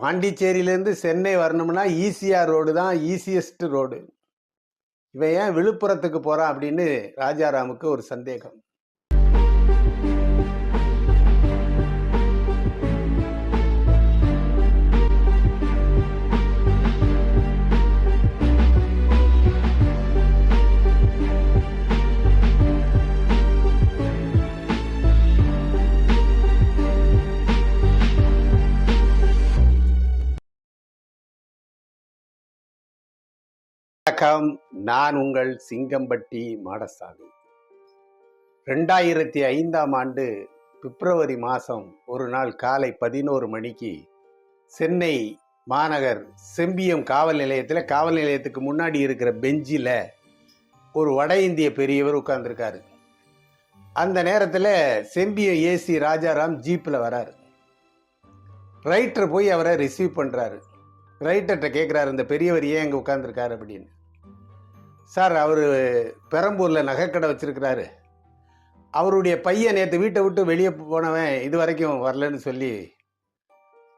பாண்டிச்சேரியிலேருந்து சென்னை வரணும்னா ECR road தான் easiest road. இவன் ஏன் விழுப்புரத்துக்கு போகிறான் அப்படின்னு ராஜாராமுக்கு ஒரு சந்தேகம். வணக்கம். நான் உங்கள் சிங்கம்பட்டி மாடசாமி. ரெண்டாயிரத்தி ஐந்தாம் ஆண்டு பிப்ரவரி மாதம் ஒரு நாள் காலை பதினோரு மணிக்கு சென்னை மாநகர் செம்பியம் காவல் நிலையத்தில் காவல் நிலையத்துக்கு முன்னாடி இருக்கிற பெஞ்சில் ஒரு வட இந்திய பெரியவர் உட்கார்ந்துருக்காரு. அந்த நேரத்தில் செம்பியம் ஏசி ராஜாராம் ஜீப்பில் வராரு. ரைட்டர் போய் அவரை ரிசீவ் பண்ணுறாரு ரைட்டர்கிட்ட கேட்குறாரு இந்த பெரியவர் ஏன் இங்கே உட்காந்துருக்காரு அப்படின்னு. சார் அவர் பெரம்பூரில் நகைக்கடை வச்சுருக்கிறாரு. அவருடைய பையன் நேற்று வீட்டை விட்டு வெளியே போனவன் இது வரைக்கும் வரலன்னு சொல்லி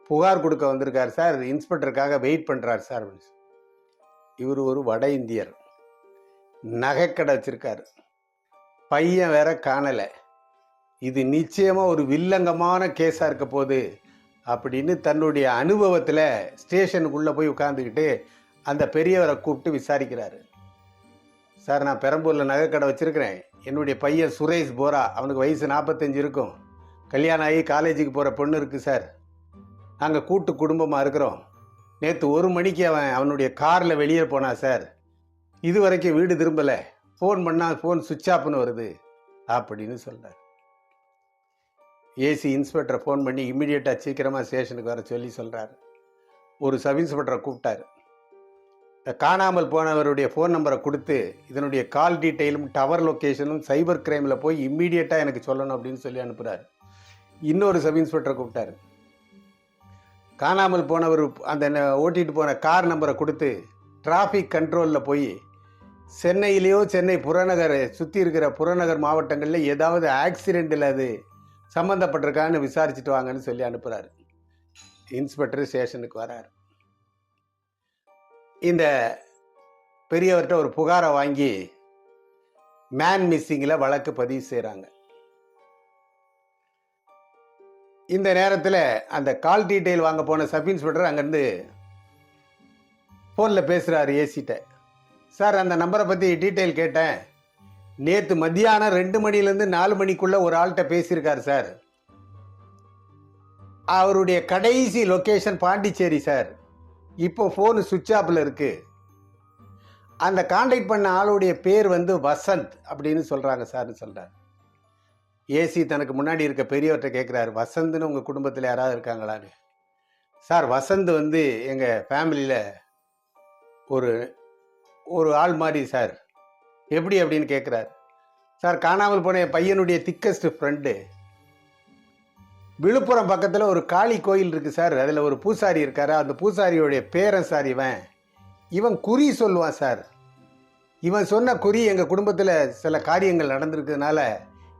புகார் கொடுக்க வந்திருக்கார் சார். இன்ஸ்பெக்டருக்காக வெயிட் பண்ணுறார் சார். இவர் ஒரு வட இந்தியர். நகைக்கடை வச்சுருக்காரு. பையன் வேற காணலை. இது நிச்சயமாக ஒரு வில்லங்கமான கேஸாக இருக்க போகுது அப்படின்னு தன்னுடைய அனுபவத்தில் ஸ்டேஷனுக்குள்ளே போய் உட்காந்துக்கிட்டு அந்த பெரியவரை கூப்பிட்டு விசாரிக்கிறாரு. சார் நான் பெரம்பூரில் நகைக்கடை வச்சுருக்கிறேன். என்னுடைய பையன் சுரேஷ் போரா. அவனுக்கு வயசு நாற்பத்தஞ்சு இருக்கும். கல்யாணம் ஆகி காலேஜுக்கு போகிற பொண்ணு இருக்குது சார். நாங்கள் கூட்டு குடும்பமாக இருக்கிறோம். நேற்று ஒரு மணிக்கு அவன் அவனுடைய காரில் வெளியே போனான் சார். இது வரைக்கும் வீடு திரும்பலை. ஃபோன் பண்ணால் ஃபோன் சுவிட்ச் ஆஃப்னு வருது. அப்படின்னு சொல்கிறார் ஏசி இன்ஸ்பெக்டரை ஃபோன் பண்ணி இம்மிடியேட்டாக சீக்கிரமாக ஸ்டேஷனுக்கு வர சொல்லி சொல்கிறாரு ஒரு சப் இன்ஸ்பெக்டரை கூப்பிட்டாரு. காணாமல் போனவருடைய ஃபோன் நம்பரை கொடுத்து இதனுடைய கால் டீட்டெயிலும் டவர் லொக்கேஷனும் சைபர் கிரைமில் போய் இம்மீடியட்டாக எனக்கு சொல்லணும் அப்படின்னு சொல்லி அனுப்புகிறாரு இன்னொரு சப் இன்ஸ்பெக்டரை கூப்பிட்டாரு. காணாமல் போனவர் அந்த ந- போன கார் நம்பரை கொடுத்து டிராஃபிக் கண்ட்ரோலில் போய் சென்னையிலேயோ சென்னை புறநகர் சுற்றி இருக்கிற புறநகர் மாவட்டங்களில் ஏதாவது ஆக்சிடெண்ட்டில் அது சம்மந்தப்பட்டிருக்கான்னு விசாரிச்சுட்டு வாங்கன்னு சொல்லி அனுப்புகிறாரு இன்ஸ்பெக்டர் ஸ்டேஷனுக்கு வராரு. இந்த பெரியவர்கிட்ட ஒரு புகாரை வாங்கி மேன் மிஸ்ஸிங்கில் வழக்கு பதிவு செய்கிறாங்க இந்த நேரத்தில் அந்த கால் டீட்டெயில் வாங்க போன சப் இன்ஸ்பெக்டர் அங்கேருந்து ஃபோனில் பேசுகிறாரு ஏசிட்ட. சார் அந்த நம்பரை பற்றி டீட்டெயில் கேட்டேன். நேற்று மத்தியானம் ரெண்டு மணிலேருந்து நாலு மணிக்குள்ளே ஒரு ஆள்கிட்ட பேசியிருக்காரு சார் அவருடைய கடைசி லொக்கேஷன் பாண்டிச்சேரி சார் இப்போ ஃபோனு சுவிட்ச் ஆஃபில் இருக்குது அந்த காண்டாக்ட் பண்ண ஆளுடைய பேர் வந்து வசந்த் அப்படின்னு சொல்கிறாங்க சார்னு சொல்கிறார் ஏசி தனக்கு முன்னாடி இருக்க பெரியவர்கிட்ட கேட்குறாரு வசந்த்னு உங்கள் குடும்பத்தில் யாராவது இருக்காங்களான்னு? சார் வசந்த் வந்து எங்கள் ஃபேமிலியில் ஒரு ஒரு ஆள் மாதிரி சார் எப்படி அப்படின்னு கேட்குறாரு சார் காணாமல் போன என் பையனுடைய திக்கஸ்ட் ஃப்ரெண்டு விழுப்புரம் பக்கத்தில் ஒரு காளி கோயில் இருக்குது சார். அதில் ஒரு பூசாரி இருக்கார். அந்த பூசாரியோடைய பேரன் சார் இவன். இவன் குறி சொல்லுவான் சார். இவன் சொன்ன குறி எங்கள் குடும்பத்தில் சில காரியங்கள் நடந்திருக்கிறதுனால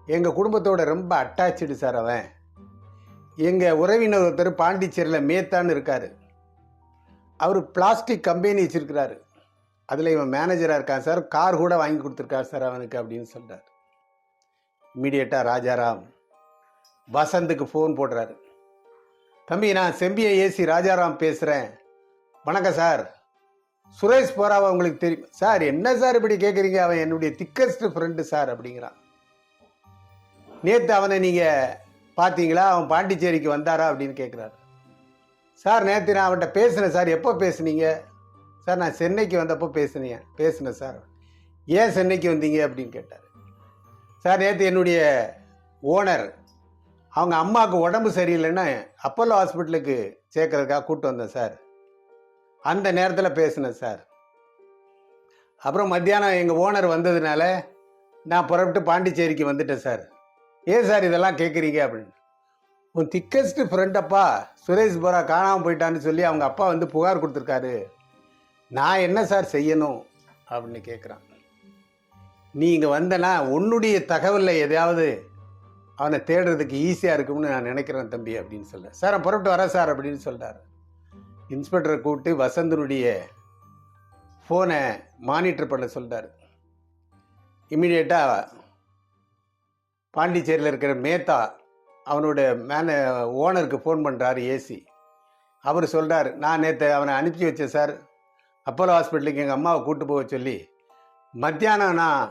எங்கள் குடும்பத்தோட ரொம்ப அட்டாச்சு சார் அவன். எங்கள் உறவினர் ஒருத்தர் பாண்டிச்சேரியில் மேத்தான்னு இருக்கார். அவர் பிளாஸ்டிக் கம்பெனி வச்சுருக்கிறாரு. அதில் இவன் மேனேஜராக இருக்கான் சார். கார் கூட வாங்கி கொடுத்துருக்கார் சார் அவனுக்கு அப்படின்னு சொல்கிறார் இமீடியட்டாக ராஜாராம். வசந்துக்கு ஃபோன் போடுறாரு. தம்பி நான் செம்பியை ஏசி ராஜாராம் பேசுகிறேன் வணக்கம் சார். சுரேஷ் போராவா உங்களுக்கு தெரியும். சார் என்ன சார் இப்படி கேட்குறீங்க அவன் என்னுடைய திக்கஸ்ட் ஃப்ரெண்டு சார் அப்படிங்கிறான். நேற்று அவனை நீங்கள் பார்த்தீங்களா அவன் பாண்டிச்சேரிக்கு வந்தாரா அப்படின்னு கேட்குறாரு சார் நேற்று நான் அவன்கிட்ட பேசினேன் சார். எப்போ பேசுனீங்க? சார் நான் சென்னைக்கு வந்தப்போ பேசுனேன். பேசினேன் சார். ஏன் சென்னைக்கு வந்தீங்க அப்படின்னு கேட்டார். சார் நேற்று என்னுடைய ஓனர் அவங்க அம்மாவுக்கு உடம்பு சரியில்லைன்னா அப்போலோ ஹாஸ்பிட்டலுக்கு சேர்க்கறதுக்காக கூப்பிட்டு வந்தேன் சார். அந்த நேரத்தில் பேசினேன் சார். அப்புறம் மத்தியானம் எங்கள் ஓனர் வந்ததுனால நான் புறப்பட்டு பாண்டிச்சேரிக்கு வந்துட்டேன் சார். ஏன் சார் இதெல்லாம் கேட்குறீங்க அப்படின்னு. உன் திக்கஸ்ட் ஃப்ரெண்டப்பா சுரேஷ் போரா காணாமல் போயிட்டான்னு சொல்லி அவங்க அப்பா வந்து புகார் கொடுத்துருக்காரு. நான் என்ன சார் செய்யணும் அப்படின்னு கேட்குறான் நீ இங்கே வந்தனா உன்னுடைய தகவலில் எதையாவது அவனை தேடுறதுக்கு ஈஸியாக இருக்கும்னு நான் நினைக்கிறேன் தம்பி அப்படின்னு சொல்ல. சார் நான் புறப்பட்டு வரேன் சார் அப்படின்னு சொல்கிறார் இன்ஸ்பெக்டரை கூப்பிட்டு வசந்தனுடைய ஃபோனை மானிட்டர் பண்ண சொல்கிறார் இம்மிடியேட்டாக பாண்டிச்சேரியில் இருக்கிற மேத்தா அவனோட மேன ஓனருக்கு ஃபோன் பண்ணுறாரு ஏசி அவர் சொல்கிறார் நான் நேற்று அவனை அனுப்பி வச்சேன் சார். அப்போலோ ஹாஸ்பிட்டலுக்கு எங்கள் அம்மாவை கூட்டு போக சொல்லி மத்தியானம் நான்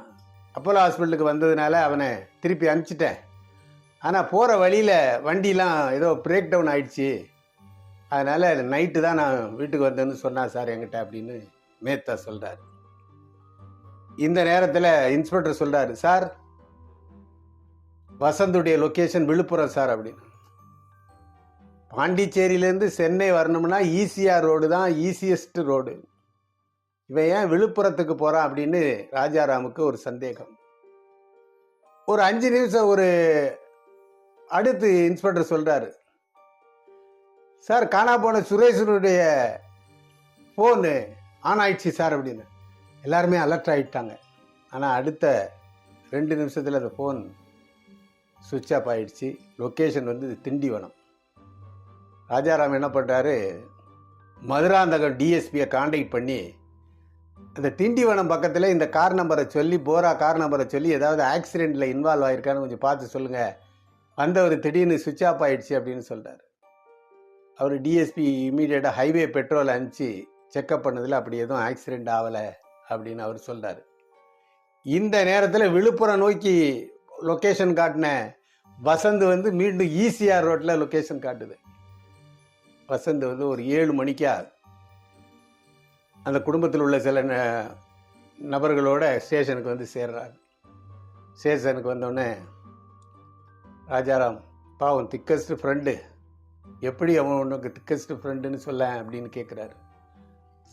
அப்போலோ ஹாஸ்பிட்டலுக்கு வந்ததுனால அவனை திருப்பி அனுப்பிச்சிட்டேன். ஆனால் போகிற வழியில் வண்டிலாம் ஏதோ பிரேக் டவுன் ஆயிடுச்சு. அதனால் நைட்டு தான் நான் வீட்டுக்கு வந்தேன்னு சொன்னார் சார் என்கிட்ட அப்படின்னு மேத்தா சொல்கிறார் இந்த நேரத்தில் இன்ஸ்பெக்டர் சொல்கிறாரு சார் வசந்துடைய லொக்கேஷன் விழுப்புரம் சார் அப்படின்னு. பாண்டிச்சேரியிலேருந்து சென்னை வரணும்னா ஈசிஆர் ரோடு தான் ஈஸியஸ்ட் ரோடு. இவன் ஏன் விழுப்புரத்துக்கு போகிறான் அப்படின்னு ராஜாராமுக்கு ஒரு சந்தேகம். ஒரு அஞ்சு நிமிஷம் ஒரு அடுத்து இன்ஸ்பெக்டர் சொல்கிறாரு சார் காணா போன சுரேஷனுடைய ஃபோனு ஆன் ஆயிடுச்சு சார் அப்படின்னு. எல்லாருமே அலர்ட் ஆகிட்டாங்க ஆனால் அடுத்த ரெண்டு நிமிஷத்தில் அந்த ஃபோன் சுவிட்ச் ஆஃப் ஆகிடுச்சு லொக்கேஷன் வந்து திண்டிவனம். ராஜாராம் என்ன பண்ணுறாரு மதுராந்தகம் டிஎஸ்பியை காண்டாக்ட் பண்ணி அந்த திண்டிவனம் பக்கத்தில் இந்த கார் நம்பரை சொல்லி போரா கார் நம்பரை சொல்லி ஏதாவது ஆக்சிடெண்ட்டில் இன்வால்வ் ஆயிருக்கான்னு கொஞ்சம் பார்த்து சொல்லுங்கள் வந்தவர் திடீர்னு சுவிட்ச் ஆஃப் ஆயிடுச்சு அப்படின்னு சொல்கிறார் அவர் டிஎஸ்பி இமீடியட்டாக ஹைவே பெட்ரோல் அனுப்பிச்சு செக்கப் பண்ணதில் அப்படி எதுவும் ஆக்சிடெண்ட் ஆகலை அப்படின்னு அவர் சொல்கிறார் இந்த நேரத்தில் விழுப்புரம் நோக்கி லொக்கேஷன் காட்டின வசந்த் வந்து மீண்டும் ஈசிஆர் ரோட்டில் லொக்கேஷன் காட்டுது. வசந்த் வந்து ஒரு ஏழு மணிக்கா அந்த குடும்பத்தில் உள்ள சில ந- நபர்களோட ஸ்டேஷனுக்கு வந்து சேர்றாரு. ஸ்டேஷனுக்கு வந்தோடனே ராஜாராம் பாவம் திக்கஸ்ட் ஃப்ரெண்டு எப்படி அவன் உனக்கு திக்கஸ்ட் ஃப்ரெண்டுன்னு சொல்ல அப்படின்னு கேட்குறாரு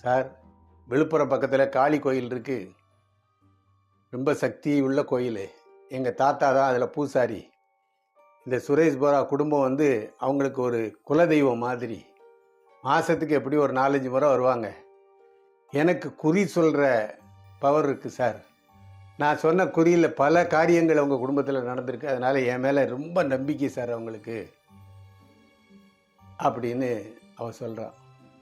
சார் விழுப்புரம் பக்கத்தில் காளி கோயில் இருக்குது ரொம்ப சக்தி உள்ள கோயில். எங்கள் தாத்தா தான் அதில் பூசாரி. இந்த சுரேஷ் போரா குடும்பம் வந்து அவங்களுக்கு ஒரு குலதெய்வம் மாதிரி. மாதத்துக்கு எப்படி ஒரு நாலஞ்சு முறை வருவாங்க. எனக்கு குறி சொல்கிற பவர் இருக்குது சார். நான் சொன்ன குறியில் பல காரியங்கள் அவங்க குடும்பத்தில் நடந்திருக்கு. அதனால் என் மேலே ரொம்ப நம்பிக்கை சார் அவங்களுக்கு. அப்படின்னு அவ சொல்கிறான்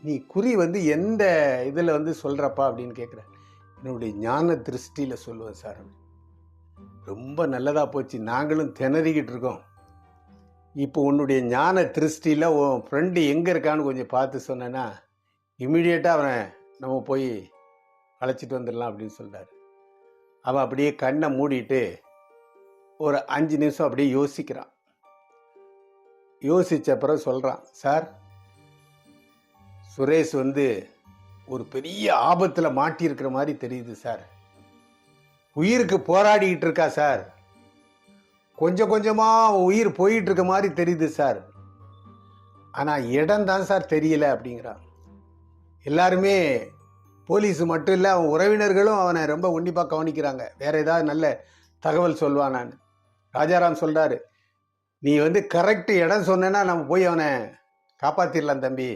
நீ குறி வந்து எந்த இதில் வந்து சொல்கிறப்பா அப்படின்னு கேட்குற என்னுடைய ஞான திருஷ்டியில் சொல்லுவேன் சார் ரொம்ப நல்லதாக போச்சு. நாங்களும் திணறிக்கிட்டு இருக்கோம். இப்போ உன்னுடைய ஞான திருஷ்டியில் உன் ஃப்ரெண்டு எங்கே இருக்கான்னு கொஞ்சம் பார்த்து சொன்னேன்னா இமீடியட்டாக அவனை நம்ம போய் அழைச்சிட்டு வந்துடலாம் அப்படின்னு சொல்கிறாரு அவன் அப்படியே கண்ணை மூடிட்டு ஒரு அஞ்சு நிமிஷம் அப்படியே யோசிக்கிறான். யோசித்த பிறகு சொல்கிறான் சார் சுரேஷ் வந்து ஒரு பெரிய ஆபத்தில் மாட்டியிருக்கிற மாதிரி தெரியுது சார். உயிருக்கு போராடிக்கிட்டு இருக்கா சார். கொஞ்சம் கொஞ்சமாக உயிர் போயிட்டு இருக்க மாதிரி தெரியுது சார். ஆனால் இடம் தான் சார் தெரியல அப்படிங்கிறான். எல்லாருமே போலீஸ் மட்டும் இல்லை அவன் உறவினர்களும் அவனை ரொம்ப உன்னிப்பாக கவனிக்கிறாங்க. வேற ஏதாவது நல்ல தகவல் சொல்வான் நான். ராஜாராம் சொல்கிறாரு நீ வந்து கரெக்ட் இடம் சொன்னேன்னா நம்ம போய் அவனை காப்பாற்றிடலாம் தம்பி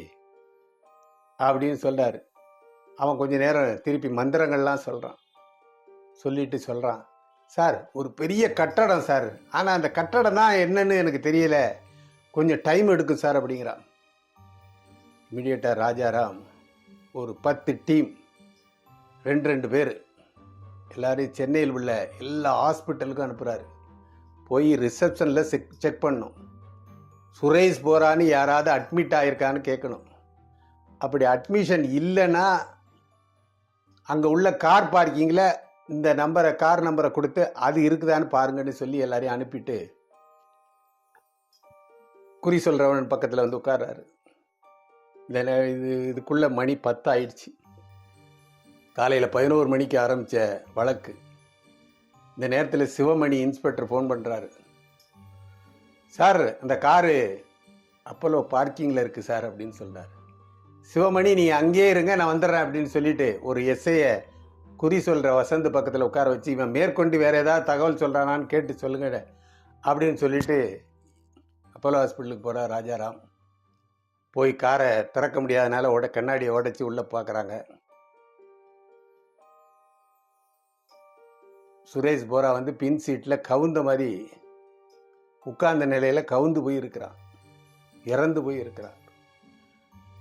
அப்படின்னு சொல்கிறாரு அவன் கொஞ்ச நேரம் திருப்பி மந்திரங்கள்லாம் சொல்கிறான் சொல்லிட்டு சொல்கிறான் சார் ஒரு பெரிய கட்டடம் சார். ஆனால் அந்த கட்டடம் தான் என்னன்னு எனக்கு தெரியல. கொஞ்சம் டைம் எடுக்கும் சார் அப்படிங்கிறான். இமீடியட்டாக ராஜாராம் ஒரு பத்து டீம் ரெண்டு ரெண்டு பேர். எல்லோரையும் சென்னையில் உள்ள எல்லா ஹாஸ்பிட்டலுக்கும் அனுப்புகிறாரு போய் ரிசப்ஷனில் செக் செக் பண்ணணும் சுரேஷ் போரான்னு யாராவது அட்மிட் ஆகிருக்கான்னு கேட்கணும். அப்படி அட்மிஷன் இல்லைன்னா அங்கே உள்ள கார் பார்க்கிங்கில் இந்த நம்பரை கார் நம்பரை கொடுத்து அது இருக்குதான்னு பாருங்கன்னு சொல்லி எல்லாரையும் அனுப்பிட்டு குறி சொல்கிறவன் பக்கத்தில் வந்து உட்கார்றாரு. இந்த இது இதுக்குள்ளே மணி பத்து ஆயிடுச்சு காலையில் பதினோரு மணிக்கு ஆரம்பித்த வழக்கு. இந்த நேரத்தில் சிவமணி இன்ஸ்பெக்டர் ஃபோன் பண்ணுறாரு சார் அந்த காரு அப்போலோ பார்க்கிங்கில் இருக்குது சார் அப்படின்னு சொல்கிறார் சிவமணி நீங்கள் அங்கேயே இருங்க நான் வந்துடுறேன் அப்படின்னு சொல்லிட்டு ஒரு எஸ்ஐயை குறி சொல்கிற வசந்த் பக்கத்தில் உட்கார வச்சு இவன் மேற்கொண்டு வேறு ஏதாவது தகவல் சொல்கிறானான்னு கேட்டு சொல்லுங்க அப்படின்னு சொல்லிட்டு அப்போலோ ஹாஸ்பிட்டலுக்கு போகிறார் ராஜாராம். போய் காரை திறக்க முடியாதனால உட கண்ணாடியை உடைச்சி உள்ளே பார்க்குறாங்க. சுரேஷ் போரா வந்து பின் சீட்டில் கவுந்த மாதிரி உட்கார்ந்த நிலையில் கவுந்து போய் இருக்கிறான். இறந்து போய் இருக்கிறான்.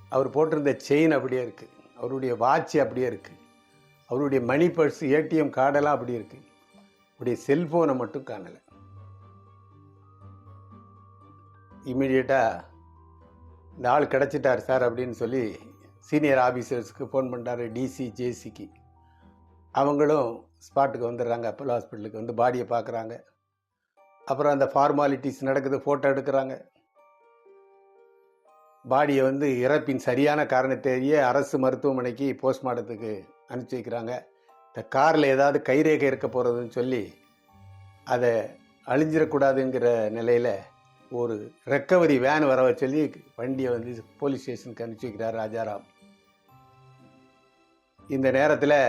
அவர் போட்டிருந்த செயின் அப்படியே இருக்குது அவருடைய வாட்ச் அப்படியே இருக்குது அவருடைய மணி பர்ஸ் ஏடிஎம் கார்டெல்லாம் அப்படி இருக்குது அவருடைய செல்ஃபோனை மட்டும் காணலை. இமீடியட்டாக இந்த ஆள் கிடச்சிட்டார் சார் அப்படின்னு சொல்லி சீனியர் ஆஃபீஸர்ஸ்க்கு ஃபோன் பண்ணுறாரு டிசி ஜேசிக்கு அவங்களும் ஸ்பாட்டுக்கு வந்துடுறாங்க அப்போலோ ஹாஸ்பிட்டலுக்கு வந்து பாடியை பார்க்குறாங்க. அப்புறம் அந்த ஃபார்மாலிட்டிஸ் நடக்குது ஃபோட்டோ எடுக்கிறாங்க. பாடியை வந்து இறப்பின் சரியான காரணத்தேறிய அரசு மருத்துவமனைக்கு போஸ்ட்மார்ட்டத்துக்கு அனுப்பிச்சி வைக்கிறாங்க. இந்த காரில் ஏதாவது கைரேகை இருக்க போகிறதுன்னு சொல்லி அதை அழிஞ்சிடக்கூடாதுங்கிற நிலையில் ஒரு ரெக்கவரி வேன் வர சொல்லி வண்டியை வந்து போலீஸ் ஸ்டேஷனுக்கு அனுப்பிச்சி வைக்கிறார் ராஜாராம். இந்த நேரத்தில்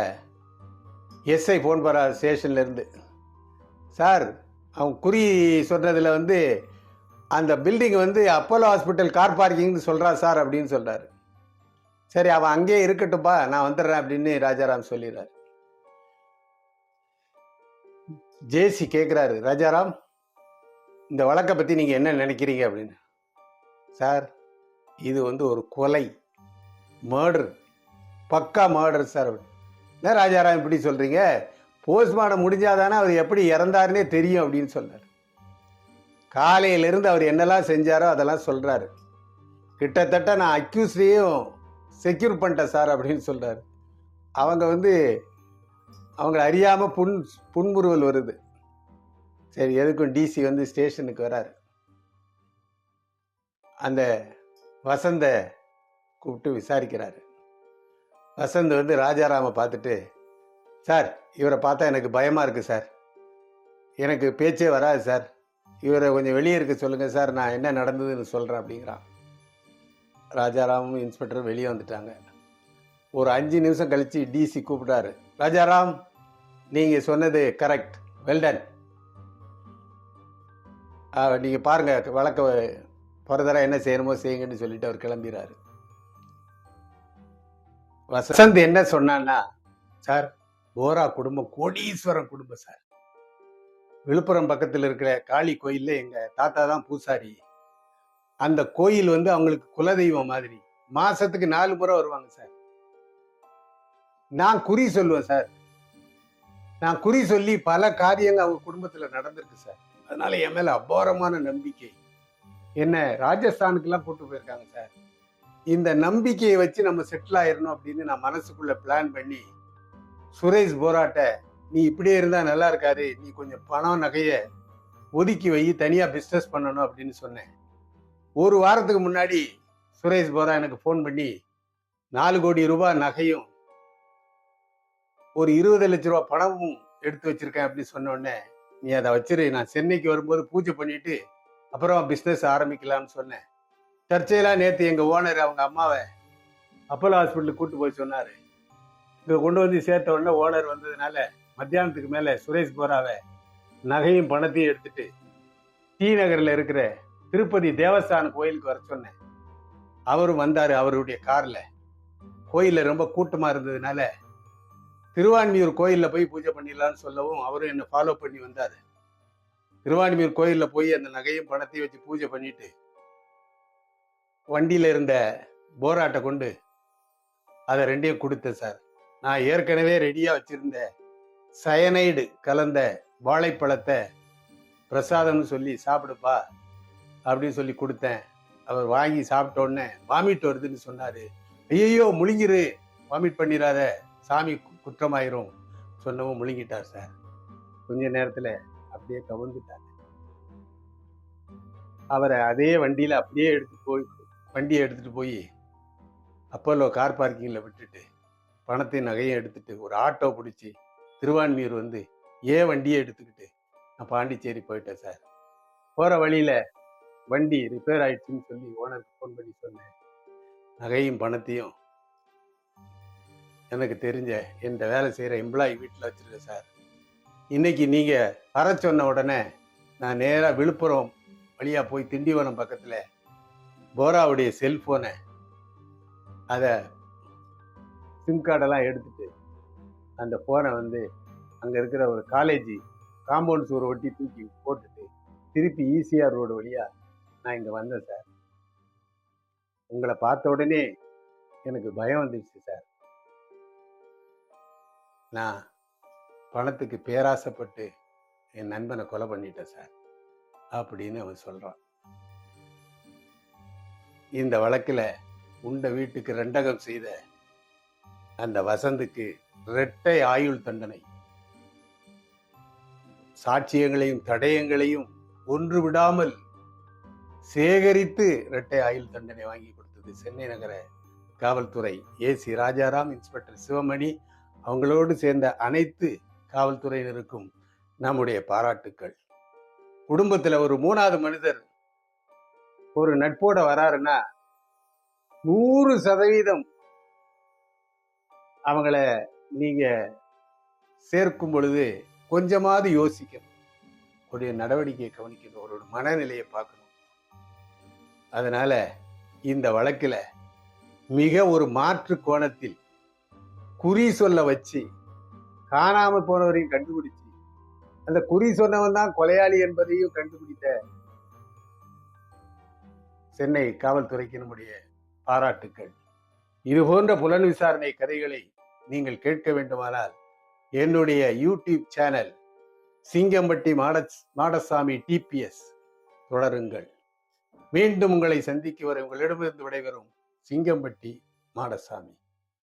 எஸ்ஐ ஃபோன் பண்ணுறார் ஸ்டேஷன்லேருந்து சார் அவன் குறி சொன்னதில் வந்து அந்த பில்டிங் வந்து அப்போலோ ஹாஸ்பிட்டல் கார் பார்க்கிங்னு சொல்கிறா சார் அப்படின்னு சொல்கிறாரு சரி அவன் அங்கேயே இருக்கட்டும்ப்பா நான் வந்துடுறேன் அப்படின்னு ராஜாராம் சொல்லிடுறாரு. ஜேசி கேட்குறாரு ராஜாராம் இந்த வழக்கை பற்றி நீங்கள் என்ன நினைக்கிறீங்க அப்படின்னு? சார் இது வந்து ஒரு கொலை. மர்டர் பக்கா மர்டர் சார் அப்படின்னு என்ன ராஜாராம் இப்படி சொல்கிறீங்க போஸ்ட்மார்ட்டம் முடிஞ்சாதானே அவர் எப்படி இறந்தாருன்னே தெரியும் அப்படின்னு சொன்னார். காலையிலிருந்து அவர் என்னெல்லாம் செஞ்சாரோ அதெல்லாம் சொல்கிறாரு கிட்டத்தட்ட நான் அக்யூஸ்டையும் செக்யூர் பண்ணிட்டேன் சார் அப்படின்னு சொல்கிறாரு அவங்க வந்து அவங்கள அறியாமல் புன் புன்முறுவல் வருது. சரி எதுக்கும் டிசி வந்து ஸ்டேஷனுக்கு வராரு. அந்த வசந்த கூப்பிட்டு விசாரிக்கிறாரு. வசந்த் வந்து ராஜாராமை பார்த்துட்டு சார் இவரை பார்த்தா எனக்கு பயமாக இருக்குது சார். எனக்கு பேச்சே வராது சார். இவரை கொஞ்சம் வெளியே இருக்க சொல்லுங்கள் சார். நான் என்ன நடந்ததுன்னு சொல்கிறேன் அப்படிங்கிறான். ராஜாராமும் இன்ஸ்பெக்டரும் வெளியே வந்துட்டாங்க. ஒரு அஞ்சு நிமிஷம் கழித்து டிசி கூப்பிட்டாரு ராஜாராம் நீங்கள் சொன்னது கரெக்ட். வெல்டன் நீங்கள் பாருங்கள் வழக்க ஃபர்தராக என்ன செய்யணுமோ செய்யுங்கன்னு சொல்லிட்டு அவர் கிளம்பிறாரு. வசந்த் என்ன சொன்னான்னா சார் போரா குடும்பம் கோடீஸ்வரம் குடும்பம் சார். விழுப்புரம் பக்கத்தில் இருக்கிற காளி கோயில்ல எங்க தாத்தா தான் பூசாரி. அந்த கோயில் வந்து அவங்களுக்கு குலதெய்வம் மாதிரி. மாசத்துக்கு நாலு முறை வருவாங்க சார். நான் குறி சொல்லுவேன் சார். நான் குறி சொல்லி பல காரியங்கள் அவங்க குடும்பத்துல நடந்திருக்கு சார். அதனால என் மேல அபாரமான நம்பிக்கை. என்ன ராஜஸ்தானுக்கெல்லாம் கூட்டு போயிருக்காங்க சார். இந்த நம்பிக்கையை வச்சு நம்ம செட்டில் ஆயிடணும் அப்படின்னு நான் மனசுக்குள்ள பிளான் பண்ணி சுரேஷ் போராட்ட நீ இப்படியே இருந்தா நல்லா இருக்காரு நீ கொஞ்சம் பணம் நகைய ஒதுக்கி வை. தனியா பிஸ்னஸ் பண்ணணும் அப்படின்னு சொன்னேன். ஒரு வாரத்துக்கு முன்னாடி சுரேஷ் போரா எனக்கு ஃபோன் பண்ணி நாலு கோடி ரூபாய் நகையும் ஒரு இருபது லட்ச ரூபா பணமும் எடுத்து வச்சிருக்கேன் அப்படின்னு சொன்ன உடனே நீ அதை வச்சிரு. நான் சென்னைக்கு வரும்போது பூஜை பண்ணிட்டு அப்புறம் பிஸ்னஸ் ஆரம்பிக்கலாம்னு சொன்னேன். தற்செயலாக நேற்று எங்கள் ஓனர் அவங்க அம்மாவை அப்போலோ ஹாஸ்பிட்டலுக்கு கூட்டு போய் சொன்னார். இங்கே கொண்டு வந்து சேர்த்த உடனே ஓனர் வந்ததுனால மத்தியானத்துக்கு மேலே சுரேஷ் போராவை நகையும் பணத்தையும் எடுத்துட்டு டி நகரில் இருக்கிற திருப்பதி தேவஸ்தான கோயிலுக்கு வர சொன்னேன். அவரும் வந்தார் அவருடைய காரில். கோயிலில் ரொம்ப கூட்டமாக இருந்ததுனால திருவான்மியூர் கோயிலில் போய் பூஜை பண்ணிடலான்னு சொல்லவும் அவரும் என்னை ஃபாலோ பண்ணி வந்தார். திருவான்மியூர் கோயிலில் போய் அந்த நகையும் பணத்தையும் வச்சு பூஜை பண்ணிட்டு வண்டியில் இருந்த போராட்டை கொண்டு அதை ரெண்டையும் கொடுத்தேன் சார். நான் ஏற்கனவே ரெடியாக வச்சிருந்த சயனைடு கலந்த வாழைப்பழத்தை பிரசாதம்னு சொல்லி சாப்பிடுப்பா அப்படின்னு சொல்லி கொடுத்தேன். அவர் வாங்கி சாப்பிட்ட உடனே வாமிட் வருதுன்னு சொன்னாரு. ஐயோ முழுங்கிரு. வாமிட் பண்ணிடாத. சாமி குற்றமாயிரும். சொன்னவும் முழுங்கிட்டார் சார். கொஞ்ச நேரத்தில் அப்படியே கவுந்துட்டார். அவரை அதே வண்டியில் அப்படியே எடுத்து போய் வண்டியை எடுத்துகிட்டு போய் அப்போலோ கார் பார்க்கிங்கில் விட்டுட்டு பணத்தையும் நகையும் எடுத்துட்டு ஒரு ஆட்டோ பிடிச்சி திருவான்மியூர் வந்து ஏன் வண்டியை எடுத்துக்கிட்டு நான் பாண்டிச்சேரி போயிட்டேன் சார். போகிற வழியில் வண்டி ரிப்பேர் ஆயிடுச்சுன்னு சொல்லி ஓனருக்கு ஃபோன் பண்ணி சொன்னேன். நகையும் பணத்தையும் எனக்கு தெரிஞ்ச என் வேலை செய்கிற எம்ப்ளாயி வீட்டில் வச்சுருக்கேன் சார் இன்னைக்கு நீங்கள் வர சொன்ன உடனே நான் நேராக விழுப்புரம் வழியாக போய் திண்டிவனம் பக்கத்தில் போராவுடைய செல்ஃபோனை அதை சிம் கார்டெல்லாம் எடுத்துட்டு அந்த ஃபோனை வந்து அங்கே இருக்கிற ஒரு காலேஜ் காம்பவுண்ட் சுவர் ஒட்டி தூக்கி போட்டுட்டு திருப்பி ஈசிஆர் ரோடு வழியாக நான் இங்கே வந்தேன் சார் உங்களை பார்த்த உடனே எனக்கு பயம் வந்துடுச்சு சார் நான் பணத்துக்கு பேராசைப்பட்டு என் நண்பனை கொலை பண்ணிட்டேன் சார் அப்படின்னு அவன் சொல்றான். இந்த வழக்கில் உண்ட வீட்டுக்கு ரெண்டகம் செய்த அந்த வசந்துக்கு இரட்டை ஆயுள் தண்டனை. சாட்சியங்களையும் தடயங்களையும் ஒன்று விடாமல் சேகரித்து இரட்டை ஆயுள் தண்டனை வாங்கி கொடுத்தது சென்னை நகர காவல்துறை ஏசி ராஜாராம் இன்ஸ்பெக்டர் சிவமணி அவங்களோடு சேர்ந்த அனைத்து காவல்துறையினருக்கும் நம்முடைய பாராட்டுக்கள். குடும்பத்தில் ஒரு மூணாவது மனிதர் ஒரு நட்போட வராருன்னா நூறு சதவீதம் அவங்கள நீங்க சேர்க்கும் பொழுது கொஞ்சமாவது யோசிக்கணும். உடைய நடவடிக்கையை கவனிக்கணும். அவரோட மனநிலையை பார்க்கணும். அதனால இந்த வழக்கில் மிக ஒரு மாற்று கோணத்தில் குறி சொல்ல வச்சு காணாம போனவரையும் கண்டுபிடிச்சு. அந்த குறி சொன்னவன் தான் கொலையாளி என்பதையும் கண்டுபிடித்த சென்னை காவல்துறைக்கு நம்முடைய பாராட்டுக்கள். இது போன்ற புலன் விசாரணை கதைகளை நீங்கள் கேட்க வேண்டுமானால் என்னுடைய யூடியூப் சேனல் சிங்கம்பட்டி மாட மாடசாமி டிபிஎஸ் தொடருங்கள். மீண்டும் உங்களை சந்திக்க வரும் உங்களிடமிருந்து விடைபெறும் சிங்கம்பட்டி மாடசாமி.